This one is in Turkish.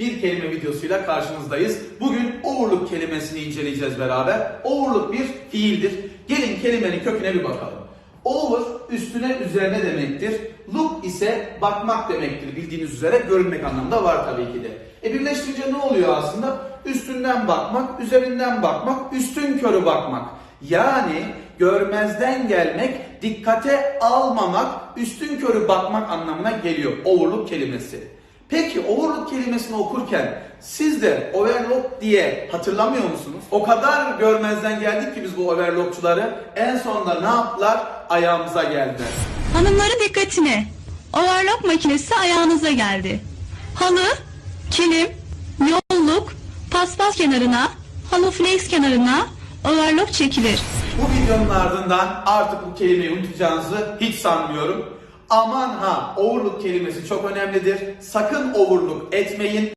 bir kelime videosuyla karşınızdayız. Bugün overlook kelimesini inceleyeceğiz beraber. Overlook bir fiildir. Gelin kelimenin köküne bir bakalım. Over üstüne üzerine demektir. Look ise bakmak demektir. Bildiğiniz üzere görünmek anlamında var tabii ki de. E birleştirince ne oluyor aslında? Üstünden bakmak, üzerinden bakmak, üstün körü bakmak. Yani görmezden gelmek, dikkate almamak, üstün körü bakmak anlamına geliyor overlook kelimesi. Peki overlook kelimesini okurken siz de overlook diye hatırlamıyor musunuz? O kadar görmezden geldik ki biz bu overlockçuları en sonunda ne yaptılar? Ayağımıza geldiler. Hanımların dikkatine. Overlock makinesi ayağınıza geldi. Halı, kilim, yolluk, paspas kenarına, halı flex kenarına overlock çekilir. Bu videonun ardından artık bu kelimeyi unutacağınızı hiç sanmıyorum. Aman ha overlook kelimesi çok önemlidir. Sakın overlook etmeyin.